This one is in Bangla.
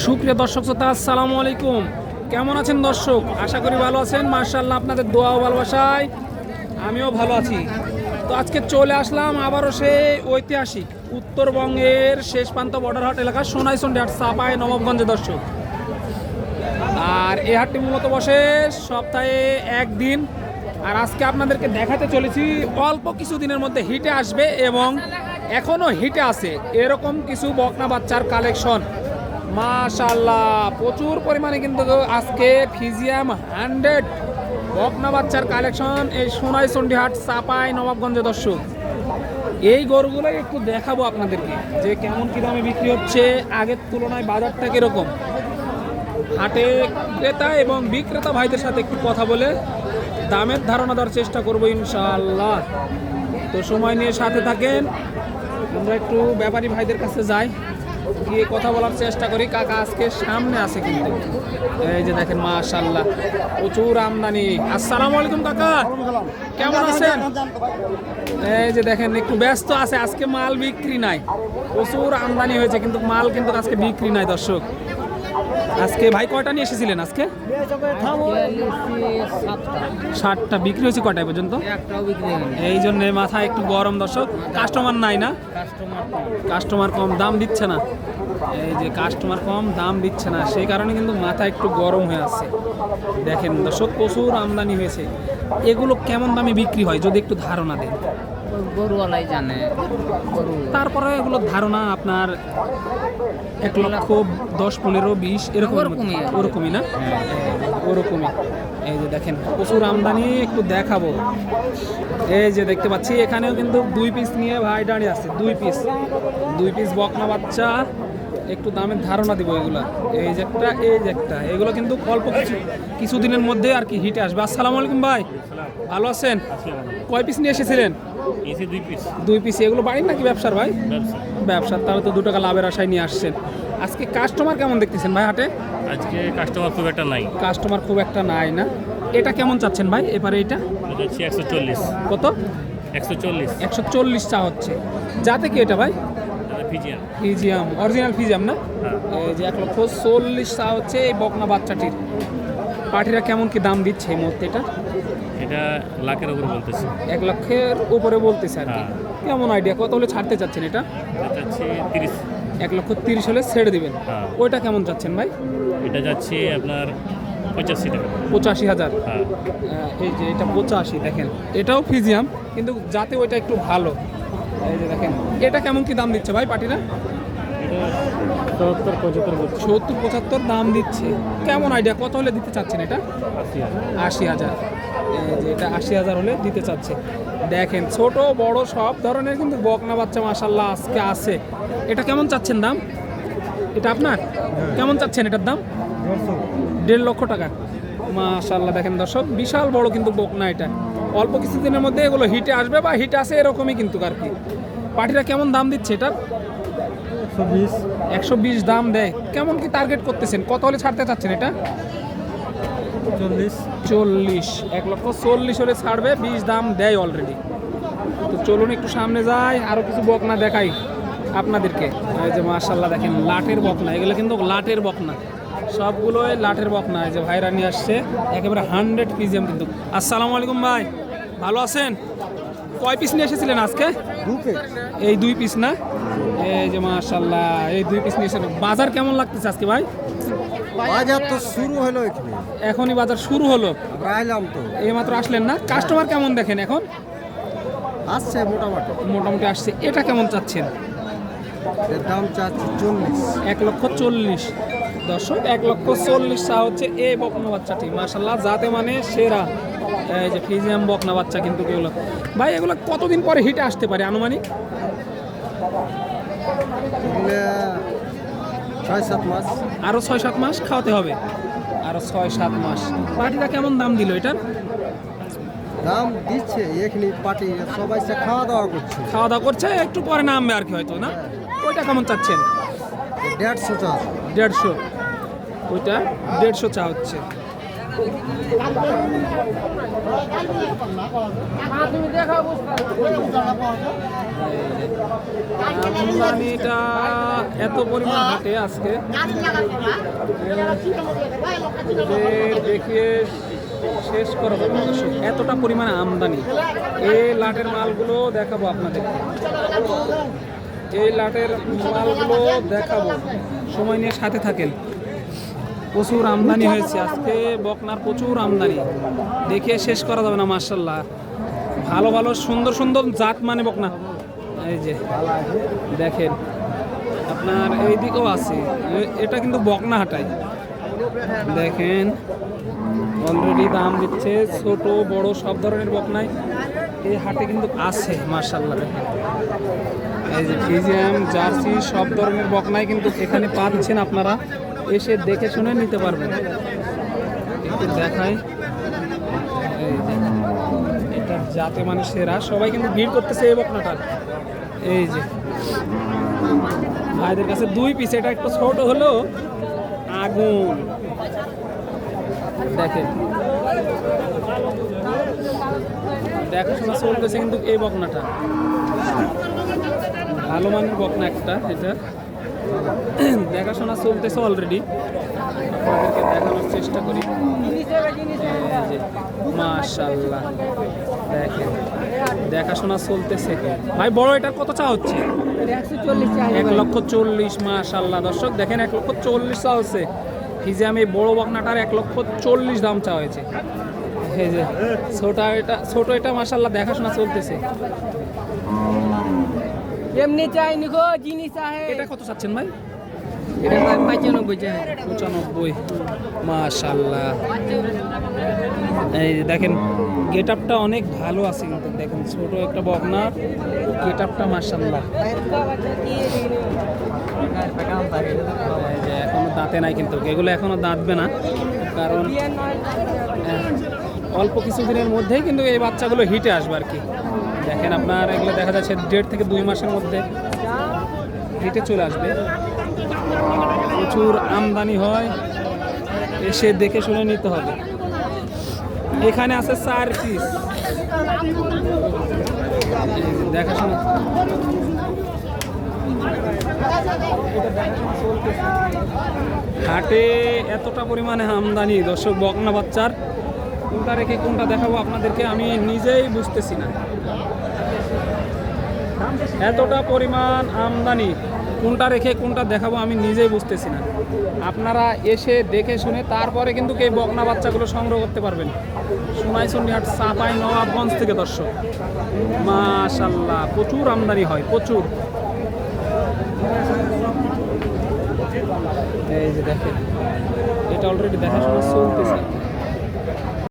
সুপ্রিয় দর্শক শ্রোতা, আসসালামু আলাইকুম। কেমন আছেন দর্শক? আশা করি ভালো আছেন। মার্শাল্লাহ আপনাদের দোয়া ভালোবাসায় আমিও ভালো আছি। তো আজকে চলে আসলাম আবারও সেই ঐতিহাসিক উত্তরবঙ্গের শেষ প্রান্ত বর্ডার হাট এলাকা সোনাইসন্ডি হাট, সাপাই, নবাবগঞ্জে দর্শক। আর এই হাটটি মূলত বসে সপ্তাহে একদিন। আর আজকে আপনাদেরকে দেখাতে চলেছি, অল্প কিছু দিনের মধ্যে হিটে আসবে এবং এখনও হিটে আছে। এরকম কিছু বকনা বাচ্চার কালেকশন মাশাল্লাহ প্রচুর পরিমাণে কিন্তু আজকে ফিজিয়াম হান্ড্রেড বকনা বাচ্চার কালেকশন এই সোনাই চণ্ডীহাট চাপাই নবাবগঞ্জে দর্শক। এই গরুগুলোই একটু দেখাবো আপনাদেরকে যে কেমন কী দামে বিক্রি হচ্ছে, আগের তুলনায় বাজারটা কীরকম। হাটে ক্রেতা এবং বিক্রেতা ভাইদের সাথে একটু কথা বলে দামের ধারণা দেওয়ার চেষ্টা করব ইনশাআল্লাহ। তো সময় নিয়ে সাথে থাকেন, আমরা একটু ব্যাপারী ভাইদের কাছে যাই। গিয়ে কথা বলার চেষ্টা করি। কাকা আজকে সামনে আছে কিন্তু। এই যে দেখেন মাশাল্লাহ প্রচুর আমদানি। আসসালামু আলাইকুম কাকা। কেমন আছেন? এই যে দেখেন, একটু ব্যস্ত আছে। আজকে মাল বিক্রি নাই। প্রচুর আমদানি হয়েছে, কিন্তু মাল কিন্তু আজকে বিক্রি নাই, দর্শক। আজকে ভাই কটা নিয়ে এসেছিলেন আজকে? ষাটটা বিক্রি হয়েছে কটায় পর্যন্ত? এই জন্য মাথায় একটু গরম দর্শক। কাস্টমার নাই না? কাস্টমার কম, দাম দিচ্ছে না। এই যে কাস্টমার কম, দাম দিচ্ছে না। সেই কারণে কিন্তু মাথা একটু গরম হয়ে আছে। দেখেন দর্শক, প্রচুর আমদানি হয়েছে। এগুলো কেমন দামে বিক্রি হয়, যদি একটু ধারণা দেন। গরুওয়ালাই জানে। গরু তারপরে এগুলো ধারণা আপনার এক লক্ষ দশ পনেরো বিশ এরকম ওরকমই ওরকমই না? ওরকমই। এই যে দেখেন প্রচুর আমদানি একটু দেখাবো। এই যে দেখতে পাচ্ছি এখানেও কিন্তু দুই পিস নিয়ে ভাই দাঁড়িয়ে আছে দুই পিস দুই পিস বকনা বাচ্চা একটু দামের ধারণা দিব এগুলা। এই যে একটা এই যে একটা। এগুলো কিন্তু অল্প কিছু কিছুদিনের মধ্যে আর কি হিটে আসবে। আসসালামু আলাইকুম ভাই। ভালো আছেন? কয় পিস নিয়ে এসেছিলেন? এসে দুই পিস দুই পিস এগুলো বাড়ির নাকি ব্যবসার ভাই? ব্যবসা। ব্যবসার তাহলে তো দু টাকা লাভের আশায় নিয়ে আসছেন। আজকে কাস্টমার কেমন দেখতেছেন ভাই হাটে? আজকে কাস্টমার খুব একটা নাই। কাস্টমার খুব একটা নাই না। এটা কেমন চাচ্ছেন ভাই এবারে এটা? একশো চল্লিশ। কত? একশো চল্লিশ। একশো চল্লিশ চা হচ্ছে। যাতে কি এটা ভাই? এটা ফিজিয়ান ফিজিয়াম অরিজিনাল ফিজিয়াম না? হ্যাঁ। এই যে এক লক্ষ চল্লিশ চা হচ্ছে এই বকনা বাচ্চাটির। পার্টিরা কেমন কি দাম দিচ্ছে এই মুহূর্তে এটা? এটা লাখের উপরে বলতেছি। এক লক্ষের উপরে বলতেছে আর কি। হ্যাঁ। কেমন আইডিয়া কত হলে ছাড়তে চাচ্ছেন এটা? হচ্ছে তিরিশ। এক লক্ষ তিরিশ হলে ছেড়ে দিবেন। হ্যাঁ। ওইটা কেমন চাচ্ছেন ভাই? এটা যাচ্ছে আপনার পঁচাশি টাকা। পঁচাশি হাজার। হ্যাঁ। এই যে এটা পঁচাশি দেখেন। এটাও ফিজিয়াম কিন্তু যাতে ওইটা একটু ভালো। এই যে দেখেন এটা কেমন কি দাম দিচ্ছে ভাই পাটিরা? সত্তর পঁচাত্তর বলছে। সত্তর পঁচাত্তর দাম দিচ্ছে। কেমন আইডিয়া কত হলে দিতে চাচ্ছেন এটা? আশি হাজার। যে এটা আশি হাজার হলে দিতে চাচ্ছে। দেখেন ছোট বড় সব ধরনের কিন্তু বকনা বাচ্চা মাসাল্লাহ আজকে আছে। এটা কেমন চাচ্ছেন দাম? এটা আপনার? কেমন চাচ্ছেন এটার দাম? দেড় লক্ষ টাকা। মাশাল্লাহ দেখেন দর্শক বিশাল বড় কিন্তু বকনা এটা। অল্প কিছুদিনের মধ্যে এগুলো হিটে আসবে বা হিট আসে এরকমই কিন্তু আর কি। পার্টিরা কেমন দাম দিচ্ছে এটার? একশো বিশ। দাম দেয়। কেমন কি টার্গেট করতেছেন? কত হলে ছাড়তে চাচ্ছেন এটা? চল্লিশ। চল্লিশ। এক লক্ষ চল্লিশ হলে ছাড়বে বিশ দাম দেয় অলরেডি তো চলুন একটু সামনে যাই আরও কিছু বকনা দেখাই আপনাদেরকে। এই যে মার্শাল্লাহ দেখেন লাটের বকনা। এগুলো কিন্তু লাটের বকনা। সবগুলোই লাটের বকনা। এই যে ভাইরা নিয়ে আসছে একেবারে হান্ড্রেড পিজিএম কিন্তু। আসসালামু আলাইকুম ভাই। ভালো আছেন? কয় পিস নিয়ে এসেছিলেন আজকে? এই দুই পিস না? এই যে মার্শাল্লাহ এই দুই পিস নিয়ে বাজার কেমন লাগতেছে আজকে ভাই? বাজার তো শুরু হলো এখানে। এখনই বাজার শুরু হলো? আইলাম তো। এইমাত্র আসলেন না? কাস্টমার কেমন দেখেন এখন? আসছে মোটামুটি। মোটামুটি আসছে। এটা কেমন চাচ্ছেন? এর দাম চাচ্ছি চল্লিশ। এক লক্ষ চল্লিশ। দর্শক এক লক্ষ চল্লিশ চা হচ্ছে এই বকনা বাচ্চাটি। মার্শাল্লাহ যাতে মানে সেরা। এই যে ফিজিয়াম বকনা বাচ্চা কিন্তু এগুলো। ভাই এগুলো কতদিন পরে হিটে আসতে পারে আনুমানিক? ছয় সাত মাস। আরও ছয় সাত মাস খাওয়াতে হবে। আরও ছয় সাত মাস। পার্টিটা কেমন দাম দিল এটার? দাম দিচ্ছে এখানে পার্টি সবাই খাওয়া দাওয়া করছে। খাওয়া দাওয়া করছে একটু পরে নামবে আর কি হয়তো না? ওইটা কেমন চাচ্ছেন? দেড়শো টাকা দেড়শো। ওইটা দেড়শো চা হচ্ছে। আমদানিটা এত পরিমাণ হাটে আজকে। দেখিয়ে শেষ করা যাবে এতটা পরিমাণে আমদানি। এই লাটের মালগুলো দেখাবো আপনাদের। এই লাটের মালগুলো দেখাবো। সময় নিয়ে সাথে থাকেন। প্রচুর আমদানি হয়েছে আজকে বকনার প্রচুর আমদানি। দেখে শেষ করা যাবে না মার্শাল্লাহ ভালো ভালো, সুন্দর সুন্দর জাত মানে বকনা। এই যে, দেখেন, আপনার এই দিকেও আছে এটা কিন্তু বকনা হাটাই। দেখেন অলরেডি দাম দিচ্ছে ছোট, বড়, সব ধরনের বকনাই। এই হাটে কিন্তু আছে মার্শাল্লাহ দেখেন এই যে, ফিজিয়াম, জার্সি, সব ধরনের বকনাই কিন্তু এখানে পাচ্ছেন আপনারা। এসে দেখে শুনে নিতে পারবেন একটু দেখাই। এই যে এটা যাতে মানে সেরা। সবাই কিন্তু ভিড় করতেছে এই বকনাটার। এই যে। ভাইদের কাছে দুই পিস এটা একটু ছোট হলেও আগুন। দেখেন। দেখাশোনা চলতেছে কিন্তু এই বকনাটা। ভালো মানের বকনা একটা, এটা। দেখাশোনা চলতেছে অলরেডি আপনাদেরকে দেখানোর চেষ্টা করি। মাশাল্লাহ দেখেন, দেখাশোনা চলতেছে ভাই, বড় এটা কত চা হচ্ছে? এক লক্ষ চল্লিশ মাশাল্লাহ দর্শক, দেখেন, এক লক্ষ চল্লিশ চা হচ্ছে। এই বড় বকনাটার এক লক্ষ চল্লিশ দাম চা হয়েছে। যে, ছোট এটা ছোট এটা মাশাল্লাহ দেখাশোনা চলতেছে। এমনি চাই নিখো জিনিস চাহে। এটা কত চাচ্ছেন ভাই? এটা পঁচানব্বই চাই। পঁচানব্বই। মাশাল্লাহ এই দেখেন গেট আপটা অনেক ভালো আছে কিন্তু দেখেন ছোট একটা বকনা গেট আপটা মাশাল্লাহ এই এখনও দাঁতে নাই কিন্তু এগুলো এখনও দাঁতবে না কারণ অল্প কিছুদিনের মধ্যেই কিন্তু এই বাচ্চাগুলো হিটে আসবে আর কি। দেখেন আপনার এগুলো দেখা যাচ্ছে দেড় থেকে দুই মাসের মধ্যে হেঁটে চলে আসবে। প্রচুর আমদানি হয়, এসে দেখে শুনে নিতে হবে। এখানে আছে চার পিস দেখাশোনা। হাটে এতটা পরিমাণে আমদানি, দর্শক বকনা বাচ্চার। কোনটা রেখে কোনটা দেখাবো আপনাদেরকে আমি নিজেই বুঝতেছি না। এতটা পরিমাণ আমদানি, কোনটা রেখে কোনটা দেখাবো আমি নিজেই বুঝতেছি না। আপনারা এসে দেখে শুনে তারপরে কিন্তু এই বকনা বাচ্চাগুলো সংগ্রহ করতে পারবেন। সোনাইচন্ডী হাট চাপাই, নবাবগঞ্জ থেকে দর্শক। মাশাল্লাহ প্রচুর আমদানি হয়, প্রচুর। এই যে দেখেন, এটা অলরেডি দেখাশোনা চলতেছে।